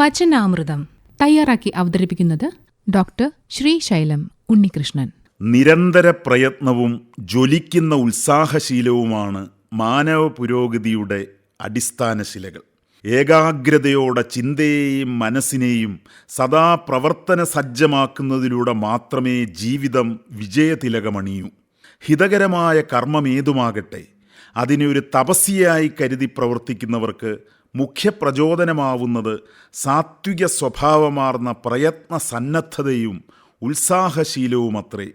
വചനാമൃതം തയ്യാറാക്കി അവതരിപ്പിക്കുന്നത് ഡോക്ടർ ശ്രീ ശ്രീശൈലം ഉണ്ണികൃഷ്ണൻ. നിരന്തര പ്രയത്നവും ജ്വലിക്കുന്ന ഉത്സാഹശീലവുമാണ് മാനവ പുരോഗതിയുടെ അടിസ്ഥാന ശിലകൾ. ഏകാഗ്രതയോടെ ചിന്തയെയും മനസ്സിനെയും സദാ പ്രവർത്തന സജ്ജമാക്കുന്നതിലൂടെ മാത്രമേ ജീവിതം വിജയതിലകമണിയൂ. ഹിതകരമായ കർമ്മമേതുമാകട്ടെ അതിനെ ഒരു തപസ്യയായി കരുതി പ്രവർത്തിക്കുന്നവർക്ക് മുഖ്യപ്രചോദനമാവുന്നത് സാത്വിക സ്വഭാവമാർന്ന പ്രയത്ന സന്നദ്ധതയും ഉത്സാഹശീലവുമത്രേ.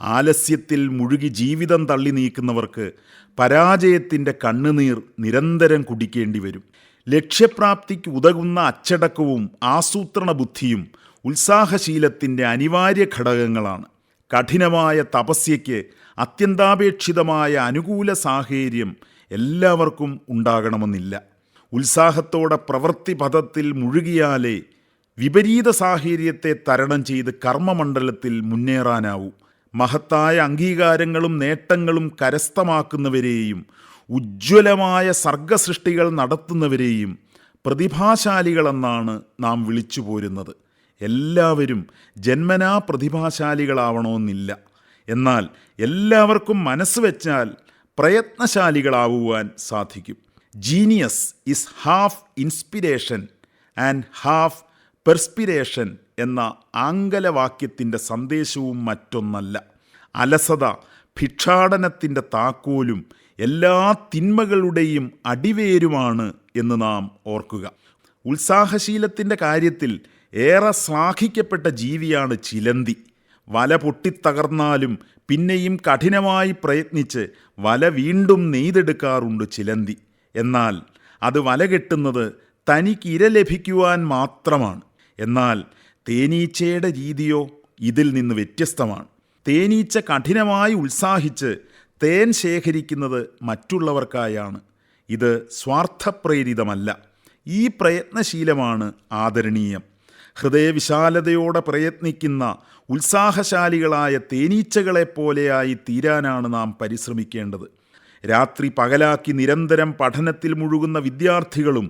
ആലസ്യത്തിൽ മുഴുകി ജീവിതം തള്ളി നീക്കുന്നവർക്ക് പരാജയത്തിന്റെ കണ്ണുനീർ നിരന്തരം കുടിക്കേണ്ടി വരും ലക്ഷ്യപ്രാപ്തിക്ക് ഉതകുന്ന അച്ചടക്കവും ആസൂത്രണ ബുദ്ധിയും ഉത്സാഹശീലത്തിന്റെ അനിവാര്യ ഘടകങ്ങളാണ്. കഠിനമായ തപസ്യയ്ക്ക് അത്യന്താപേക്ഷിതമായ അനുകൂല സാഹചര്യം എല്ലാവർക്കും ഉണ്ടാകണമെന്നില്ല. ഉത്സാഹത്തോടെ പ്രവൃത്തി പദത്തിൽ മുഴുകിയാലേ വിപരീത സാഹചര്യത്തെ തരണം ചെയ്ത് കർമ്മമണ്ഡലത്തിൽ മുന്നേറാനാവൂ. മഹത്തായ അംഗീകാരങ്ങളും നേട്ടങ്ങളും കരസ്ഥമാക്കുന്നവരെയും ഉജ്ജ്വലമായ സർഗസൃഷ്ടികൾ നടത്തുന്നവരെയും പ്രതിഭാശാലികളെന്നാണ് നാം വിളിച്ചു പോരുന്നത്. എല്ലാവരും ജന്മനാ പ്രതിഭാശാലികളാവണമെന്നില്ല. എന്നാൽ എല്ലാവർക്കും മനസ്സ് വെച്ചാൽ പ്രയത്നശാലികളാവുവാൻ സാധിക്കും. Genius is half inspiration and half perspiration എന്ന ആംഗലവാക്യത്തിന്റെ സന്ദേശവും മറ്റൊന്നല്ല. അലസത ഭിക്ഷാടനത്തിന്റെ താക്കോലും എല്ലാ തിന്മകളുടെയും അടിവേരുമാണ് എന്ന് നാം ഓർക്കുക. ഉത്സാഹശീലത്തിന്റെ കാര്യത്തിൽ ഏറെ ശ്ലാഘിക്കപ്പെട്ട ജീവിയാണ് ചിലന്തി. വല പൊട്ടിത്തകർന്നാലും പിന്നെയും കഠിനമായി പ്രയത്നിച്ച് വല വീണ്ടും നെയ്തെടുക്കാറുണ്ട് ചിലന്തി. എന്നാൽ അത് വല കെട്ടുന്നത് തനിക്ക് ഇര ലഭിക്കുവാൻ മാത്രമാണ്. എന്നാൽ തേനീച്ചയുടെ രീതിയോ ഇതിൽ നിന്ന് വ്യത്യസ്തമാണ്. തേനീച്ച കഠിനമായി ഉത്സാഹിച്ച് തേൻ ശേഖരിക്കുന്നത് മറ്റുള്ളവർക്കായാണ്. ഇത് സ്വാർത്ഥപ്രേരിതമല്ല. ഈ പ്രയത്നശീലമാണ് ആദരണീയം. ഹൃദയവിശാലതയോടെ പ്രയത്നിക്കുന്ന ഉത്സാഹശാലികളായ തേനീച്ചകളെപ്പോലെയായി തീരാനാണ് നാം പരിശ്രമിക്കേണ്ടത്. രാത്രി പകലാക്കി നിരന്തരം പഠനത്തിൽ മുഴുകുന്ന വിദ്യാർത്ഥികളും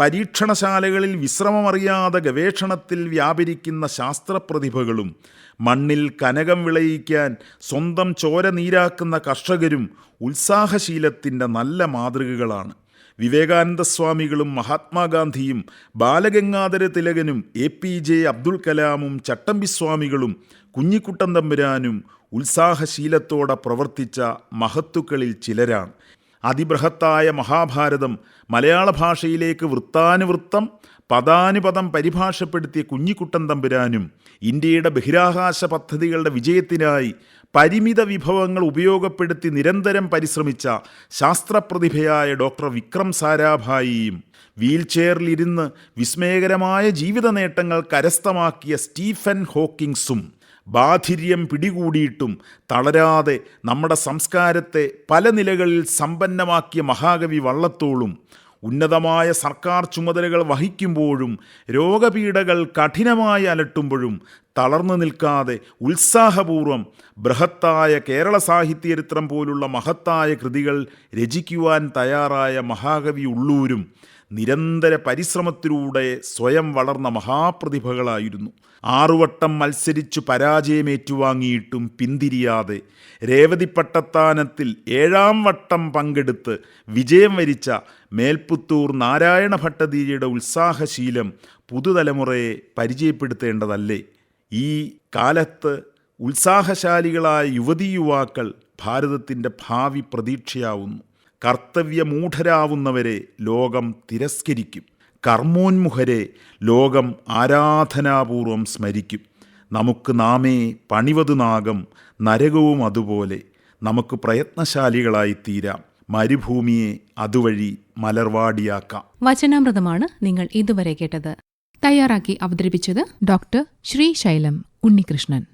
പരീക്ഷണശാലകളിൽ വിശ്രമമറിയാതെ ഗവേഷണത്തിൽ വ്യാപരിക്കുന്ന ശാസ്ത്രപ്രതിഭകളും മണ്ണിൽ കനകം വിളയിക്കാൻ സ്വന്തം ചോര നീരാക്കുന്ന കർഷകരും ഉത്സാഹശീലത്തിന്റെ നല്ല മാതൃകകളാണ്. വിവേകാനന്ദ സ്വാമികളും മഹാത്മാഗാന്ധിയും ബാലഗംഗാധര തിലകനും എ പി ജെ അബ്ദുൽ കലാമും ചട്ടമ്പിസ്വാമികളും കുഞ്ഞിക്കുട്ടൻ തമ്പുരാനും ഉത്സാഹശീലത്തോടെ പ്രവർത്തിച്ച മഹത്തുക്കളിൽ ചിലരാണ്. അതിബൃഹത്തായ മഹാഭാരതം മലയാള ഭാഷയിലേക്ക് വൃത്താനുവൃത്തം പദാനുപദം പരിഭാഷപ്പെടുത്തിയ കുഞ്ഞിക്കുട്ടൻ തമ്പുരാനും ഇന്ത്യയുടെ ബഹിരാകാശ പദ്ധതികളുടെ വിജയത്തിനായി പരിമിത വിഭവങ്ങൾ ഉപയോഗപ്പെടുത്തി നിരന്തരം പരിശ്രമിച്ച ശാസ്ത്രപ്രതിഭയായ ഡോക്ടർ വിക്രം സാരാഭായിയും വീൽചെയറിലിരുന്ന് വിസ്മയകരമായ ജീവിത നേട്ടങ്ങൾ കരസ്ഥമാക്കിയ സ്റ്റീഫൻ ഹോക്കിങ്സും ബാധിര്യം പിടികൂടിയിട്ടും തളരാതെ നമ്മുടെ സംസ്കാരത്തെ പല നിലകളിൽ സമ്പന്നമാക്കിയ മഹാകവി വള്ളത്തോളും ഉന്നതമായ സർക്കാർ ചുമതലകൾ വഹിക്കുമ്പോഴും രോഗപീഠകൾ കഠിനമായി അലട്ടുമ്പോഴും തളർന്നു നിൽക്കാതെ ഉത്സാഹപൂർവം ബൃഹത്തായ കേരള സാഹിത്യചരിത്രം പോലുള്ള മഹത്തായ കൃതികൾ രചിക്കുവാൻ തയ്യാറായ മഹാകവി ഉള്ളൂരും നിരന്തര പരിശ്രമത്തിലൂടെ സ്വയം വളർന്ന മഹാപ്രതിഭകളായിരുന്നു. ആറുവട്ടം മത്സരിച്ചു പരാജയമേറ്റുവാങ്ങിയിട്ടും പിന്തിരിയാതെ രേവതി പട്ടത്താനത്തിൽ ഏഴാം വട്ടം പങ്കെടുത്ത് വിജയം വരിച്ച മേൽപ്പുത്തൂർ നാരായണ ഭട്ടതിരിയുടെ ഉത്സാഹശീലം പുതുതലമുറയെ പരിചയപ്പെടുത്തേണ്ടതല്ലേ? ഈ കാലത്ത് ഉത്സാഹശാലികളായ യുവതീ യുവാക്കൾ ഭാരതത്തിന്റെ ഭാവി പ്രതീക്ഷയാവുന്നു. കർത്തവ്യമൂഢരാവുന്നവരെ ലോകം തിരസ്കരിക്കും. കർമ്മോന്മുഖരെ ലോകം ആരാധനാപൂർവം സ്മരിക്കും. നമുക്ക് നാമേ പണിവത് നാഗം നരകവും അതുപോലെ. നമുക്ക് പ്രയത്നശാലികളായി തീരാം. മരുഭൂമിയെ അതുവഴി മലർവാടിയാക്കാം. വചനാമൃതമാണ് നിങ്ങൾ ഇതുവരെ കേട്ടത്. തയ്യാറാക്കി അവതരിപ്പിച്ചത് ഡോക്ടർ ശ്രീശൈലം ഉണ്ണികൃഷ്ണൻ.